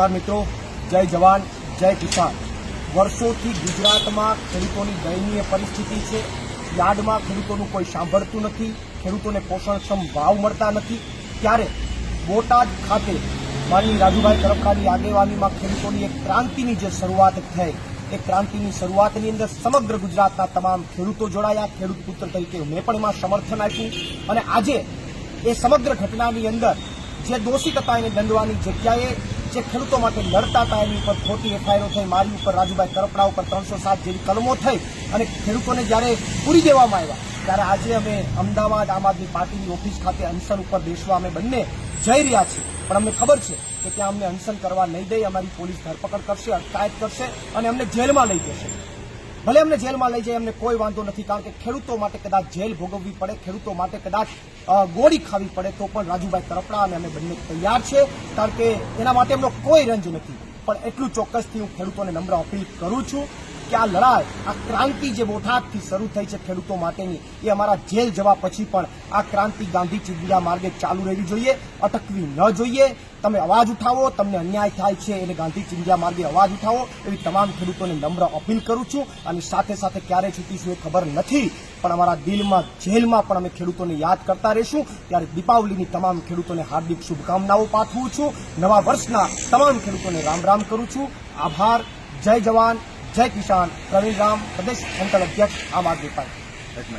નમસ્કાર મિત્રો. જય જવાન, જય કિસાન. વર્ષોથી ગુજરાતમાં ખેડૂતોની દયનીય પરિસ્થિતિ છે. યાર્ડમાં ખેડૂતોનું કોઈ સાંભળતું નથી. ખેડૂતોને પોષણક્ષમ ભાવ મળતા નથી. ત્યારે બોટાદ ખાતે માનની રાજુભાઈ તરફકારની આગેવાનીમાં ખેડૂતોની એક ક્રાંતિની જે શરૂઆત થઈ. એ ક્રાંતિની શરૂઆતની અંદર સમગ્ર ગુજરાતના તમામ ખેડૂતો જોડાયા. ખેડૂત પુત્ર તરીકે મેં પણ એમાં સમર્થન આપ્યું. અને આજે એ સમગ્ર ઘટનાની અંદર જે દોષિત હતા એને દંડવાની જગ્યાએ જે ખેડૂતો માટે લડતા હતા, એની ઉપર ખોટી એફઆઈઆરો થઈ, મારી ઉપર, રાજુભાઈ કરપડા ઉપર ત્રણસો સાત જેવી કલમો થઈ અને ખેડૂતોને જ્યારે પૂરી દેવામાં આવ્યા, ત્યારે આજે અમે અમદાવાદ આમ આદમી પાર્ટીની ઓફિસ ખાતે અનશન ઉપર બેસવા અમે બંને જઈ રહ્યા છીએ. પણ અમને ખબર છે કે ત્યાં અમને અનશન કરવા નહીં દઈ અમારી પોલીસ ધરપકડ કરશે, અટકાયત કરશે અને અમને જેલમાં લઈ જશે. ભલે એમને જેલમાં લઈ જાય એમને કોઈ વાંધો નથી, કારણ કે ખેડૂતો માટે કદાચ જેલ ભોગવવી પડે, ખેડૂતો માટે કદાચ ગોળી ખાવી પડે, તો પણ રાજુભાઈ કરપડા અને અમે બંને તૈયાર છે, કારણ કે એના માટે એમનો કોઈ રંજ નથી. પણ એટલું ચોક્કસથી હું ખેડૂતોને નમ્ર અપીલ કરું છું. કે આ લડાઈ, આ ક્રાંતિ જે બોટાદથી શરૂ થઈ છે ખેડૂતો માટેની, એ અમારા જેલ જવા પછી પણ આ ક્રાંતિ ગાંધી ચિંધ્યા માર્ગે ચાલુ રહેવી જોઈએ, અટકવી ન જોઈએ. તમે અવાજ ઉઠાવો, તમને અન્યાય થાય છે એને ગાંધી ચિંધ્યા માર્ગે અવાજ ઉઠાવો એવી તમામ ખેડૂતોને નમ્ર અપીલ કરું છું અને સાથે સાથે ક્યારે છૂટીશું એ ખબર નથી. પણ અમારા દિલમાં, જેલમાં પણ અમે ખેડૂતોને યાદ કરતા રહીશું. ત્યારે દીપાવલીની તમામ ખેડૂતોને હાર્દિક શુભકામનાઓ પાઠવું છું. નવા વર્ષના તમામ ખેડૂતોને રામ રામ કરું છું. આભાર. જય જવાન. જય કિસાન પ્રવીણ રામ પ્રદેશ સંકલ અધ્યક્ષ આમ આદમી પાર્ટી.